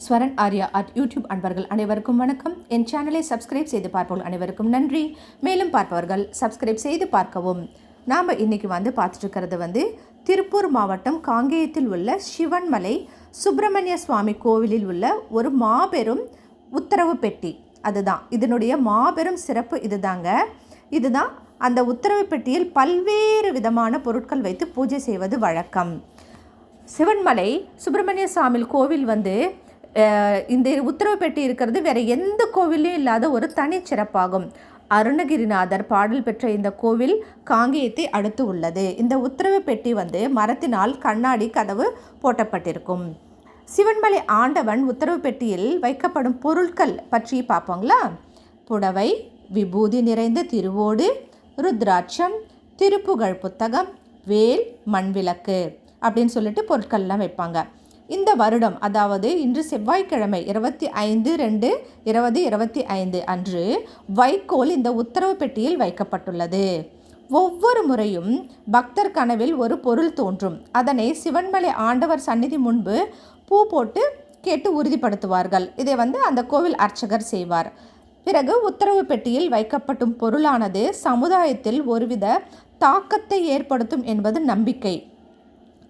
Swaran Arya at YouTube அன்பர்கள் அனைவருக்கும் வணக்கம். என் சேனலை சப்ஸ்கிரைப் செய்து பார்ப்பவர்கள் அனைவருக்கும் நன்றி. மேலும் பார்ப்பவர்கள் சப்ஸ்கிரைப் செய்து பார்க்கவும். நாம் இன்றைக்கி வந்து பார்த்துட்டுருக்கிறது வந்து திருப்பூர் மாவட்டம் காங்கேயத்தில் உள்ள சிவன்மலை சுப்பிரமணிய சுவாமி கோவிலில் உள்ள ஒரு மாபெரும் உத்தரவு பெட்டி. அதுதான். இதனுடைய மாபெரும் சிறப்பு இதுதாங்க. இதுதான் அந்த உத்தரவு பெட்டியில் பல்வேறு விதமான பொருட்கள் வைத்து பூஜை செய்வது வழக்கம். சிவன்மலை சுப்பிரமணிய சாமி கோவில் வந்து இந்த உத்தரவு பெட்டி இருக்கிறது வேற எந்த கோவிலையும் இல்லாத ஒரு தனிச்சிறப்பாகும். அருணகிரிநாதர் பாடல் பெற்ற இந்த கோவில் காங்கேயத்தை அடுத்து உள்ளது. இந்த உத்தரவு பெட்டி வந்து மரத்தினால் கண்ணாடி கதவு போட்டப்பட்டிருக்கும். சிவன்மலை ஆண்டவன் உத்தரவு பெட்டியில் வைக்கப்படும் பொருட்கள் பற்றி பார்ப்போங்களா? புடவை விபூதி நிறைந்த திருவோடு ருத்ராட்சம் திருப்புகழ் புத்தகம் வேல் மண்விளக்கு அப்படின்னு சொல்லிட்டு பொருட்கள்லாம் வைப்பாங்க. இந்த வருடம் அதாவது இன்று செவ்வாய்க்கிழமை இருபத்தி ஐந்து ரெண்டு இருபது இருபத்தி ஐந்து அன்று வைக்கோல் இந்த உத்தரவு பெட்டியில் வைக்கப்பட்டுள்ளது. ஒவ்வொரு முறையும் பக்தர் கனவில் ஒரு பொருள் தோன்றும். அதனை சிவன்மலை ஆண்டவர் சந்நிதி முன்பு பூ போட்டு கேட்டு உறுதிப்படுத்துவார்கள். இதை வந்து அந்த கோவில் அர்ச்சகர் செய்வார். பிறகு உத்தரவு பெட்டியில் வைக்கப்படும் பொருளானது சமுதாயத்தில் ஒருவித தாக்கத்தை ஏற்படுத்தும் என்பது நம்பிக்கை.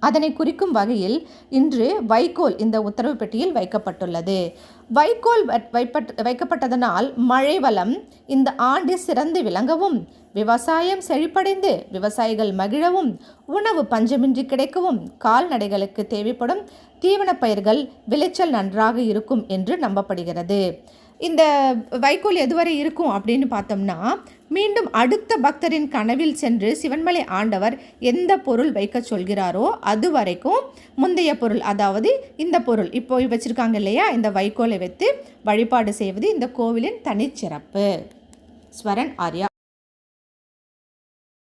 அதனை குறிக்கும் வகையில் இன்று வைக்கோல் இந்த உத்தரவு பெட்டியில் வைக்கப்பட்டுள்ளது. வைக்கோல் வைப்பட் வைக்கப்பட்டதனால் மழை வளம் இந்த ஆண்டு சிறந்து விளங்கவும் விவசாயம் செழிப்படைந்து விவசாயிகள் மகிழவும் உணவு பஞ்சமின்றி கிடைக்கவும் கால்நடைகளுக்கு தேவைப்படும் தீவனப் பயிர்கள் விளைச்சல் நன்றாக இருக்கும் என்று நம்பப்படுகிறது. இந்த வைக்கோல் எதுவரை இருக்கும் அப்படின்னு பார்த்தோம்னா மீண்டும் அடுத்த பக்தரின் கனவில் சென்று சிவன்மலை ஆண்டவர் எந்த பொருள் வைக்க சொல்கிறாரோ அது வரைக்கும் முந்தைய பொருள் அதாவது இந்த பொருள் இப்போ வச்சுருக்காங்க இல்லையா இந்த வைக்கோலை வைத்து வழிபாடு செய்வது இந்த கோவிலின் தனிச்சிறப்பு. ஸ்வரன் ஆர்யா.